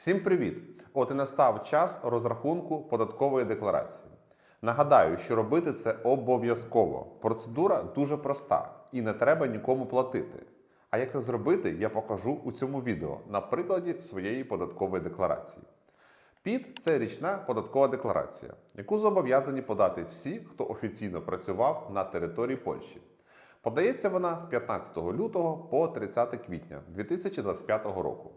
Всім привіт! От і настав час розрахунку податкової декларації. Нагадаю, що робити це обов'язково. Процедура дуже проста і не треба нікому платити. А як це зробити, я покажу у цьому відео на прикладі своєї податкової декларації. ПІД це річна податкова декларація, яку зобов'язані подати всі, хто офіційно працював на території Польщі. Подається вона з 15 лютого по 30 квітня 2025 року.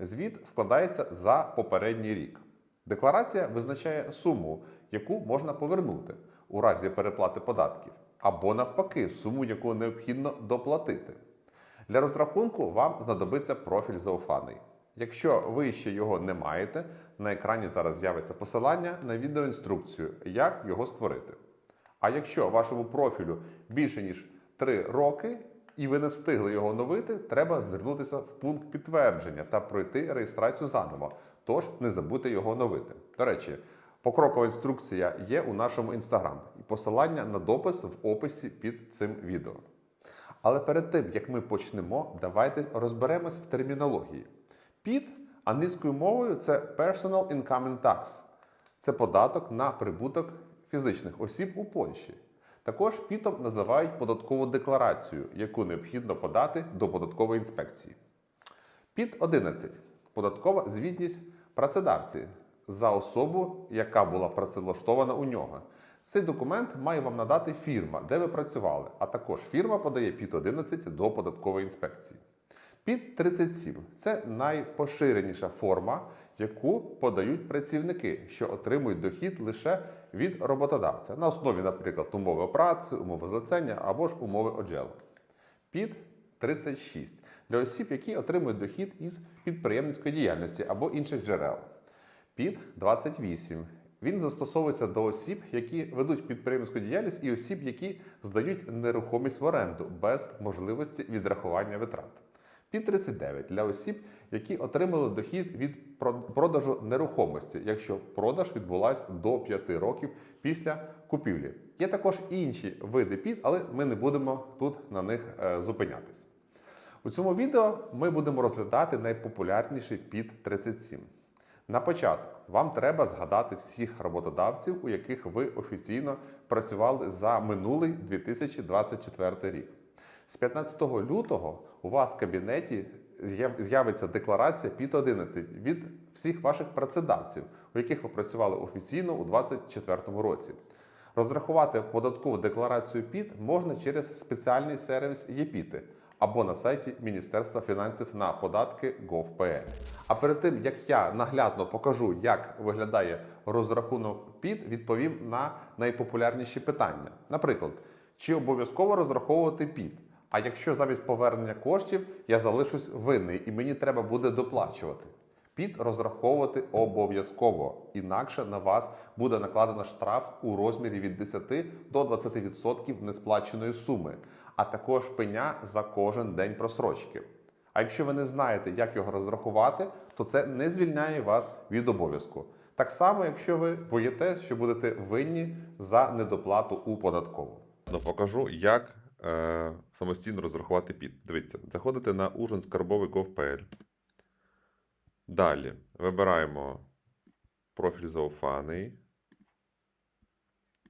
Звіт складається за попередній рік. Декларація визначає суму, яку можна повернути у разі переплати податків, або навпаки, суму, яку необхідно доплатити. Для розрахунку вам знадобиться профіль зауфаний. Якщо ви ще його не маєте, на екрані зараз з'явиться посилання на відеоінструкцію, як його створити. А якщо вашому профілю більше ніж 3 роки і ви не встигли його оновити, треба звернутися в пункт підтвердження та пройти реєстрацію заново. Тож не забудьте його оновити. До речі, покрокова інструкція є у нашому інстаграм і посилання на допис в описі під цим відео. Але перед тим як ми почнемо, давайте розберемось в термінології. ПІД англійською мовою це Personal Income Tax. Це податок на прибуток фізичних осіб у Польщі. Також ПІТом називають податкову декларацію, яку необхідно подати до податкової інспекції. Піт 11 податкова звітність працедавці за особу, яка була працевлаштована у нього. Цей документ має вам надати фірма, де ви працювали, а також фірма подає ПІД 11 до податкової інспекції. ПІД 37 це найпоширеніша форма, яку подають працівники, що отримують дохід лише від роботодавця на основі, наприклад, умови праці, умови злицення або ж умови ОДЖЕЛ. ПІД 36 для осіб, які отримують дохід із підприємницької діяльності або інших джерел. ПІД 28. Він застосовується до осіб, які ведуть підприємницьку діяльність, і осіб, які здають нерухомість в оренду без можливості відрахування витрат. Під 39 для осіб, які отримали дохід від продажу нерухомості, якщо продаж відбулась до 5 років після купівлі. Є також інші види під, але ми не будемо тут на них е, зупинятись. У цьому відео ми будемо розглядати найпопулярніший під 37. На початок вам треба згадати всіх роботодавців, у яких ви офіційно працювали за минулий 2024 рік. З 15 лютого у вас в кабінеті з'явиться декларація під 11 від всіх ваших працедавців, у яких ви працювали офіційно у 2024 році. Розрахувати податкову декларацію ПІД можна через спеціальний сервіс ЄПІТи або на сайті Міністерства фінансів на податки gov.pl. А перед тим як я наглядно покажу, як виглядає розрахунок ПІД, відповім на найпопулярніші питання. Наприклад, чи обов'язково розраховувати ПІД? А якщо замість повернення коштів я залишусь винний і мені треба буде доплачувати? ПІД розраховувати обов'язково, інакше на вас буде накладено штраф у розмірі від 10 до 20% несплаченої суми, а також пеня за кожен день просрочки. А якщо ви не знаєте, як його розрахувати, то це не звільняє вас від обов'язку. Так само, якщо ви боїтесь, що будете винні за недоплату у податкову. Покажу, як е, самостійно розрахувати ПІД. Дивіться, заходите на Ужин-Скарбовий.gov.pl. Далі вибираємо профіль зауфаний.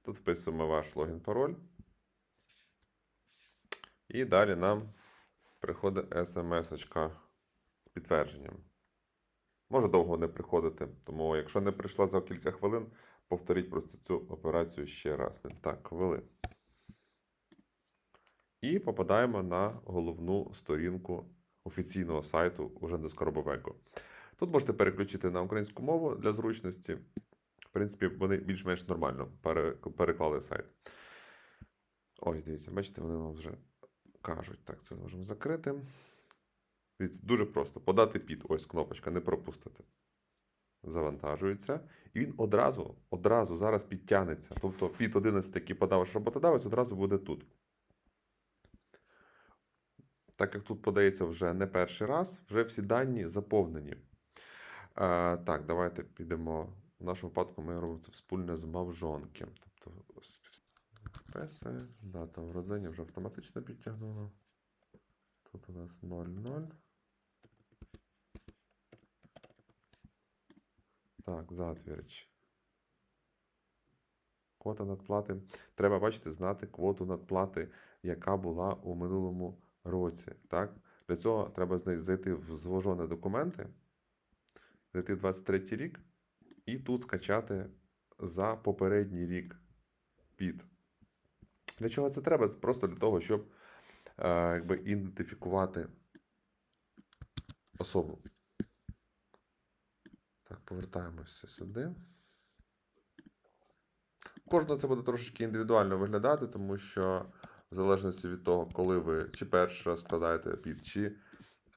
Тут вписуємо ваш логін пароль. І далі нам приходить смс-очка з підтвердженням. Може довго не приходити, тому якщо не прийшла за кілька хвилин, повторіть просто цю операцію ще раз. Так, ввели. І попадаємо на головну сторінку офіційного сайту уже до Скоробовего. Тут можете переключити на українську мову для зручності. В принципі, вони більш-менш нормально переклали сайт. Ось, дивіться, бачите, вони нам вже кажуть. Так, це можемо закрити. Дивіться, дуже просто. Подати під. Ось кнопочка, не пропустити. Завантажується. І він одразу, одразу зараз підтягнеться. Тобто під 11, який подав ваш роботодавець, одразу буде тут. Так як тут подається вже не перший раз, вже всі дані заповнені. Е, так, давайте підемо. В нашому випадку ми робимо це wspólне з мавжонком. Тобто, Песи, дата вродзення вже автоматично підтягнула. Тут у нас 0,0. Так, затвірч. Квота надплати. Треба, бачите, знати квоту надплати, яка була у минулому році. Так? Для цього треба зайти в зложені документи, зайти в 23 рік і тут скачати за попередній рік під. Для чого це треба? Це просто для того, щоб е, якби, ідентифікувати особу. Так, повертаємося сюди. Кожного це буде трошечки індивідуально виглядати, тому що в залежності від того, коли ви чи перший раз складаєте під, чи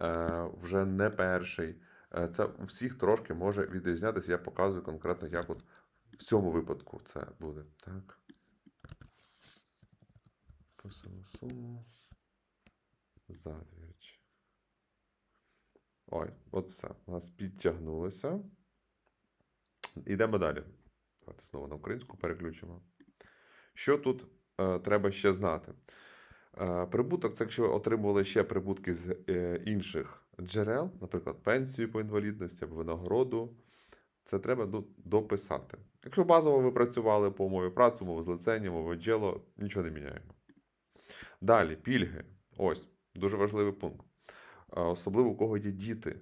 е, вже не перший, е, це у всіх трошки може відрізнятися. Я показую конкретно, як от в цьому випадку це буде. Так. Писали суму. Задвірч. Ой, от все. У нас підтягнулося. Йдемо далі. Давайте знову на українську переключимо. Що тут треба ще знати? Е, прибуток це якщо ви отримували ще прибутки з е, інших джерел, наприклад, пенсію по інвалідності або винагороду. Це треба дописати. Якщо базово ви працювали по умові праці, умови злицення, умови джело, нічого не міняємо. Далі, пільги. Ось, дуже важливий пункт. Е, Особливо у кого є діти.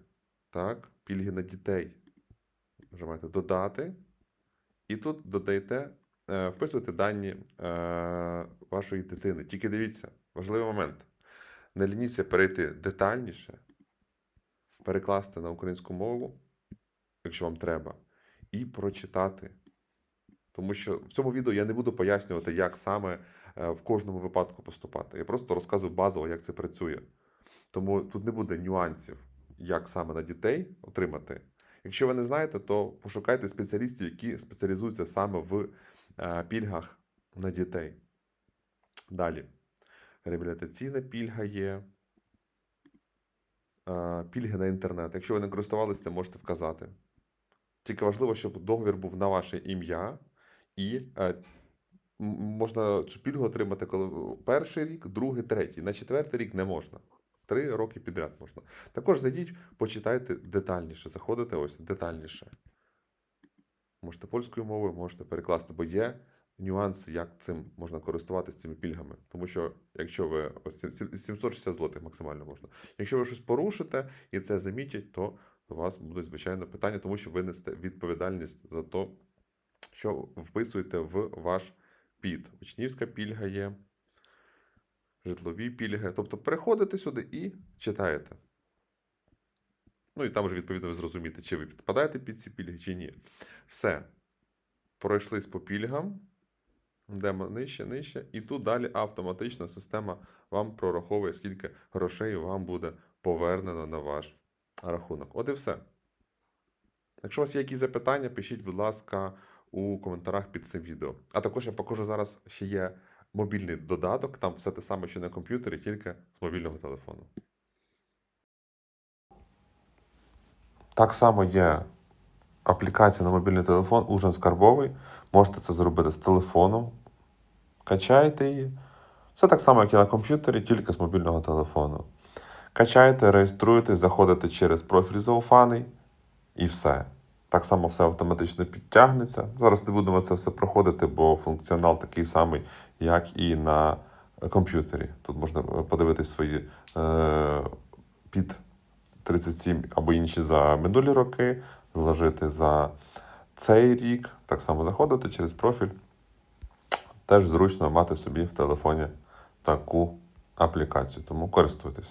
Так? Пільги на дітей. Нажимаєте додати. І тут додаєте, е, вписуєте дані е, вашої дитини. Тільки дивіться, важливий момент. Не лініться перейти детальніше, перекласти на українську мову, якщо вам треба, і прочитати. Тому що в цьому відео я не буду пояснювати, як саме е, в кожному випадку поступати. Я просто розказую базово, як це працює. Тому тут не буде нюансів, як саме на дітей отримати. Якщо ви не знаєте, то пошукайте спеціалістів, які спеціалізуються саме в пільгах на дітей. Далі. Реабілітаційна пільга є. Е, Пільги на інтернет. Якщо ви не користувалися, можете вказати. Тільки важливо, щоб договір був на ваше ім'я, і е, можна цю пільгу отримати коли перший рік, другий, третій. На четвертий рік не можна. Три роки підряд можна. Також зайдіть, почитайте детальніше. Заходите ось детальніше. Можете польською мовою, можете перекласти, бо є нюанси, як цим можна користуватися цими пільгами. Тому що якщо ви ось ці- ці- 760 злотих максимально можна. Якщо ви щось порушите і це замітять, то у вас будуть звичайно питання, тому що ви несете відповідальність за те, що вписуєте в ваш під. Учнівська пільга є, житлові пільги. Тобто переходите сюди і читаєте. Ну і там вже відповідно ви зрозумієте, чи ви підпадаєте під ці пільги, чи ні. Все. Пройшлись по пільгам. Йдемо нижче, нижче. І тут далі автоматично система вам прораховує, скільки грошей вам буде повернено на ваш рахунок. От і все. Якщо у вас є якісь запитання, пишіть, будь ласка, у коментарях під цим відео. А також я покажу зараз ще є мобільний додаток, там все те саме, що на комп'ютері, тільки з мобільного телефону. Так само є аплікація на мобільний телефон Ужин Скарбовий. Можете це зробити з телефоном. Качаєте її. Все так само, як і на комп'ютері, тільки з мобільного телефону. Качаєте, реєструєтесь, заходите через профіль зауфаний і все. Так само все автоматично підтягнеться. Зараз не будемо це все проходити, бо функціонал такий самий, як і на комп'ютері. Тут можна подивитись свої е, під 37 або інші за минулі роки, зложити за цей рік. Так само заходити через профіль. Теж зручно мати собі в телефоні таку аплікацію, тому користуйтесь.